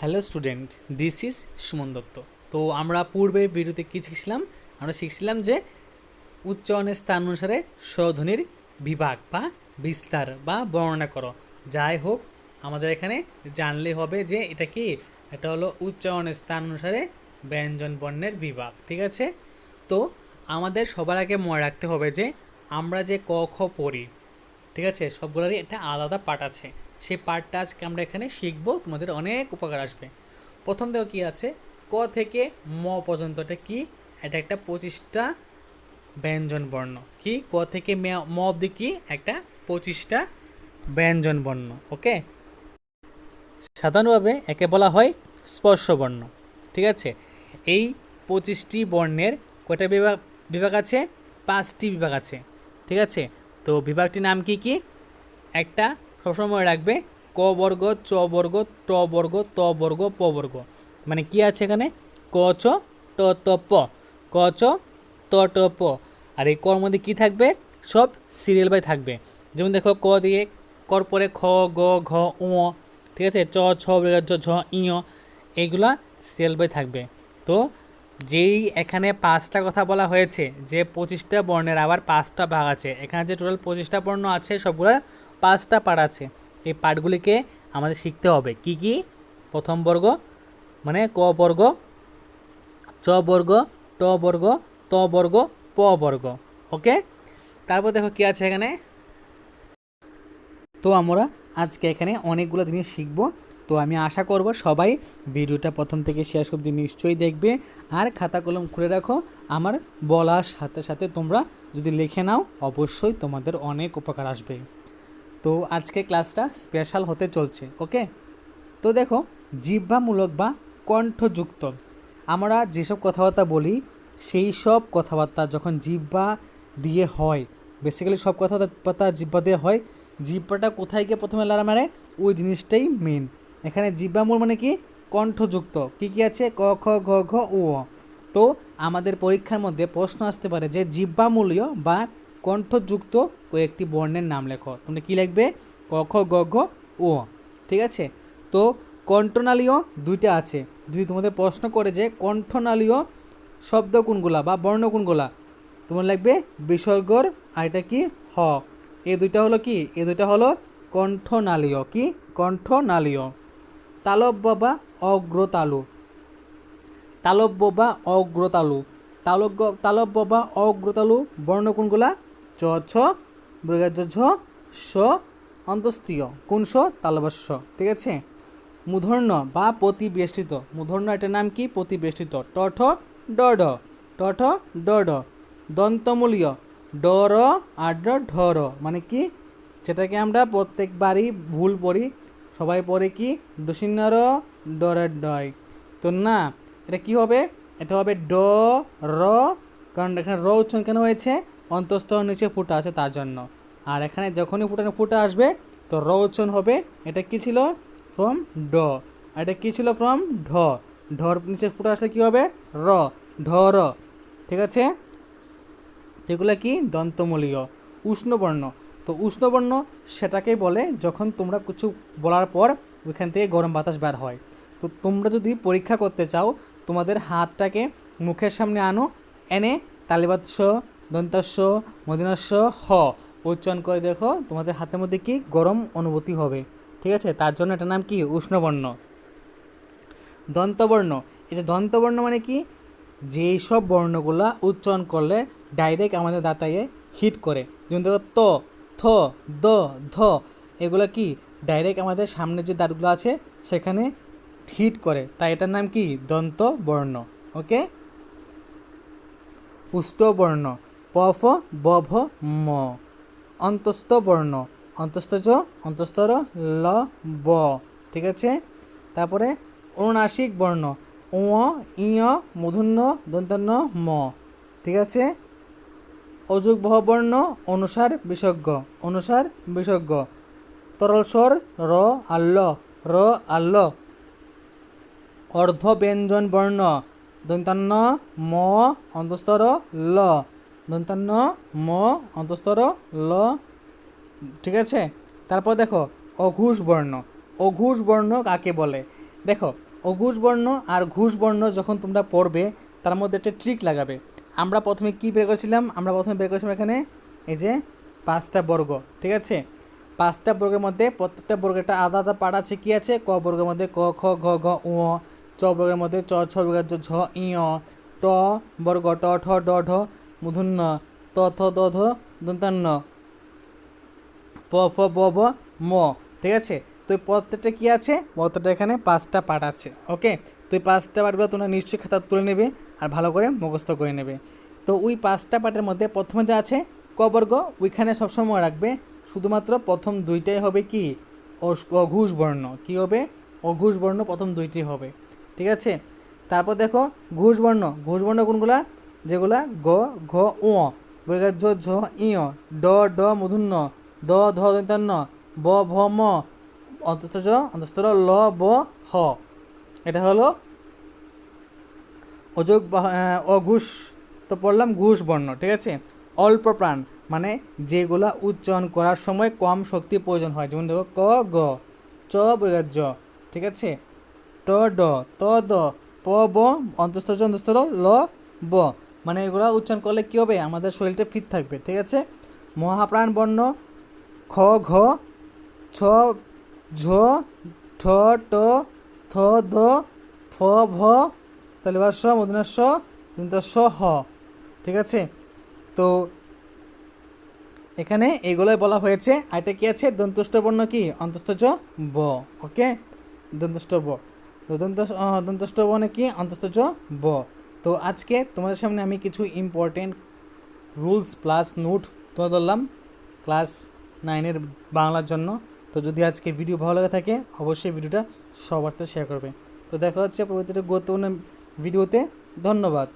Hello student, this is Suman Dutta. তো আমরা পূর্বের ভিডিওতে কী শিখছিলাম? আমরা শিখছিলাম যে উচ্চারণের স্থান অনুসারে স্বধ্বনির বিভাগ বা বিস্তার বা বর্ণনা করো। যাই হোক, আমাদের এখানে জানলে হবে যে এটা কি? এটা হলো উচ্চারণের স্থান অনুসারে ব্যঞ্জন বর্ণের বিভাগ, ঠিক আছে? তো আমাদের সবার আগে মনে রাখতে হবে যে আমরা যে ক, খ পড়ি, ঠিক আছে? সবগুলোরই একটা আলাদা পার্ট আছে। সেই পার্টটা আজকে আমরা এখানে শিখব। তোমাদের অনেক উপকার আসবে। প্রথম দেখো কী আছে? ক থেকে ম পর্যন্তটা কি? এটা একটা পঁচিশটা ব্যঞ্জন বর্ণ। কি? ক থেকে মে- অব্দি কি? একটা পঁচিশটা ব্যঞ্জন বর্ণ। ওকে? সাধারণভাবে একে বলা হয় স্পর্শ বর্ণ। ঠিক আছে? এই পঁচিশটি বর্ণের কয়টা বিভাগ বিভাগ আছে? পাঁচটি বিভাগ আছে। ঠিক আছে? তো বিভাগটির নাম কি কি? একটা সবসময় রাখবে ক বর্গ, চ বর্গ, ট বর্গ, ত বর্গ, প বর্গ। মানে কি আছে এখানে? ক, চ, ট, ত, প। ক, চ, ত, ট, প। আর এই কর মধ্যে কী থাকবে? সব সিরিয়াল বাই থাকবে। যেমন দেখো, ক দিয়ে কর পরে খ, গ, ঘ উ ঠিক আছে? চ, ছ ঝ ইয় এইগুলা সিরিয়াল বাই থাকবে। তো যেই এখানে পাঁচটা কথা বলা হয়েছে, যে পঁচিশটা বর্ণের আবার পাঁচটা ভাগ আছে, এখানে যে টোটাল পঁচিশটা বর্ণ আছে সবগুলোর পাঁচটা পার্ট আছে। এই পার্টগুলিকে আমাদের শিখতে হবে। কি কি? প্রথম বর্গ মানে ক বর্গ, চ বর্গ, ট বর্গ, ত বর্গ, প বর্গ। ওকে? তারপর দেখো কি আছে এখানে? তো আমরা আজকে এখানে অনেকগুলো জিনিস শিখব। তো আমি আশা করব সবাই ভিডিওটা প্রথম থেকে শেষ অবধি নিশ্চয়ই দেখবে। আর খাতা কলম খুলে রাখো। আমার বলার সাথে সাথে তোমরা যদি লিখে নাও, অবশ্যই তোমাদের অনেক উপকার আসবে। তো আজকে ক্লাসটা স্পেশাল হতে চলছে, ওকে? তো দেখো, জিহ্বামূলক বা কণ্ঠযুক্ত। আমরা যেসব কথাবার্তা বলি, সেই সব কথাবার্তা যখন জিহ্বা দিয়ে হয় বেসিক্যালি সব কথাবার্তা জিহ্বা দিয়ে হয়, জিহ্বাটা কোথায় গিয়ে প্রথমে লড়া মারে? ওই জিনিসটাই মেন এখানে জিহ্বামূল মানে কি? কণ্ঠযুক্ত। কি কি আছে? ক, খ, ঘ উ অ। তো আমাদের পরীক্ষার মধ্যে প্রশ্ন আসতে পারে যে জিহ্বামূলীয় বা কণ্ঠযুক্ত কয়েকটি বর্ণের নাম লেখো। তোমরা কী লিখবে? ক, খ, গ ঘ অ। ঠিক আছে? তো কণ্ঠনালীয় দুইটা আছে। যদি তোমাদের প্রশ্ন করে যে কণ্ঠনালীয় শব্দ কোনগুলা বা বর্ণ কোনগুলা, তোমার লাগবে বিসর্গর আর এটা কি? হ। এই দুইটা হলো কি? এই দুইটা হলো কণ্ঠনালীয়। কি? কণ্ঠনালীয়। তালব্য বা অগ্রতালু। তালব্য বা অগ্রতালু। তালব্য তালব্য বা অগ্রতালু বর্ণ কোনগুলা? চ, ছ মৃগাজ ঝ স অন্তস্তীয় কোন স তালবস্য ঠিক আছে? মূধর্ণ বা প্রতিবেষ্টিত। মূধর্ণ এটার নাম কি? প্রতিবেষ্টিত। টঠ ড ড। টঠ ড ড। দন্তমূলীয়। ডর আর ঢর মানে কি? যেটাকে আমরা প্রত্যেকবারই ভুল পড়ি। সবাই পড়ে কি? ডসিন্নর ডরের ডয় তো না, এটা কি হবে? এটা হবে ড, র। কারণ এখানে র উচ্চারণ কেন হয়েছে? অন্তঃস্থ নিচে ফুটা আছে তার জন্য। আর এখানে যখনই ফুটানো ফুটা আসবে, তো র উচ্চারণ হবে, এটা কি ছিল? ফ্রম ড এটা কি ছিল? ফ্রম ঢ। ঢর নিচে ফুটা আসলে কি হবে? র। ঢর। ঠিক আছে? যেগুলো কি? দন্তমূলীয়। উষ্ণবর্ণ তো উষ্ণবর্ণ সেটাকে বলে যখন তোমরা কিছু বলার পর ওইখান থেকে গরম বাতাস বের হয়। তো তোমরা যদি পরীক্ষা করতে চাও, তোমাদের হাতটাকে মুখের সামনে আনো, এনে তালিবাৎস দন্তাস্য, মদিনাস্য, হ। উচ্চারণ করে দেখো, তোমাদের হাতের মধ্যে কি গরম অনুভূতি হবে। ঠিক আছে? তার জন্য এটার নাম কি? উষ্ণবর্ণ। দন্তবর্ণ। এটা দন্তবর্ণ মানে কি? যেই সব বর্ণগুলা উচ্চারণ করলে ডাইরেক্ট আমাদের দাঁতায়ে হিট করে। যেমন দেখো, ত, থ, দ, ধ। এগুলো কি? ডাইরেক্ট আমাদের সামনে যে দাঁতগুলো আছে, সেখানে হিট করে। তাই এটার নাম কি? দন্ত বর্ণ ওকে পুষ্ট বর্ণ প ফ ব ভ ম। অন্তস্থ বর্ণ। অন্তস্থ জ অন্তস্থর ল, ব। ঠিক আছে? তারপরে অনুনাসিক বর্ণ। উ ইয় মূর্ধন্য দন্তন্য ম। ঠিক আছে? অযুগ বর্ণ, অনুসার বিসর্গ অনুসার বিসর্গ তরল স্বর, র, আল্ল। র, আল্ল। অর্ধ ব্যঞ্জন বর্ণ। দন্তান্ন ম অন্তস্তর ল। দন্তান্ন, ম অন্তস্তর ল, ঠিক আছে? তারপর দেখো অঘুষ বর্ণ অঘুষ বর্ণ কাকে বলে? দেখো অঘুষ বর্ণ আর ঘুষ বর্ণ যখন তোমরা পড়বে, তার মধ্যে একটা ট্রিক লাগাবে। আমরা প্রথমে কি বের করেছিলাম? আমরা প্রথমে বের করেছিলাম এখানে, এই যে, পাঁচটা বর্গ, ঠিক আছে? পাঁচটা বর্গের মধ্যে প্রত্যেকটা বর্গের একটা আলাদা আলাদা পাড় আছে, কি আছে? ক বর্গের মধ্যে ক, খ, ঘ ঘ, উ চ বর্গের মধ্যে চ, ছ বর্গের ঝ, ই ট বর্গ, ট, ঠ, ড, ঢ মূর্ধন্য তথ থ, দ দন্তান্ন। প, ফ, ব ব, ম, ঠিক আছে? তো এই প্রত্যেকটা কী আছে? প্রত্যেকটা এখানে পাঁচটা পার্ট আছে, ওকে? তো এই পাঁচটা পার্টগুলো তোমরা নিশ্চয়ই খাতা তুলে নেবে আর ভালো করে মুখস্থ করে নেবে। তো ওই পাঁচটা পার্টের মধ্যে প্রথমে যা আছে কবর্গ ওইখানে সবসময় রাখবে। শুধুমাত্র প্রথম দুইটাই হবে কি? অঘুষ বর্ণ। কি হবে? অঘুষ বর্ণ প্রথম দুইটি হবে, ঠিক আছে? তারপর দেখো, ঘুষ বর্ণ। ঘুষ বর্ণ কোনগুলা? যেগুলা গ, ঘ উ বর্গের ঝ ঝ ই ড ড মূর্ধন্য দ, ধ দন্তান্ন ব, ভ, ম, অন্তস্থ জ অন্তস্থ, ল, ব, হ। এটা হলো অযোগ অঘুষ। তো পড়লাম ঘুষ বর্ণ, ঠিক আছে? অল্প প্রাণ মানে যেগুলা উচ্চারণ করার সময় কম শক্তি প্রয়োজন হয়। যেমন দেখো, ক, গ, চ বর্গের জ ঠিক আছে? ট, ড, ত, দ, প, ব, অন্তস্থ অন্তস্থ, ল, ব। মানে এগুলো উচ্চারণ করলে কী হবে? আমাদের শরীরটা ফিট থাকবে, ঠিক আছে? মহাপ্রাণ বর্ণ, খ, ঘ, ছ, ঝ, ঠ, ট, থ, দ, ফ, ভ তালিবার স মদিনার স স, হ, ঠিক আছে? তো এখানে এগুলোই বলা হয়েছে। আর এটা কি আছে? দন্তুষ্ট বর্ণ কি? অন্তস্থ ব, ওকে? দন্তুষ্ট ব দন্ত দন্তুষ্ট বর্ণে কি? অন্তস্থ ব। তো আজকে তোমাদের সামনে আমি কিছু ইম্পর্টেন্ট রুলস প্লাস নোট তুলে ধরলাম ক্লাস নাইনের বাংলার জন্য। তো যদি আজকে ভিডিও ভালো লাগে থাকে, অবশ্যই ভিডিওটা সবার সাথে শেয়ার করবে। তো দেখা হচ্ছে পরবর্তীতে গুরুত্বপূর্ণ ভিডিওতে ধন্যবাদ।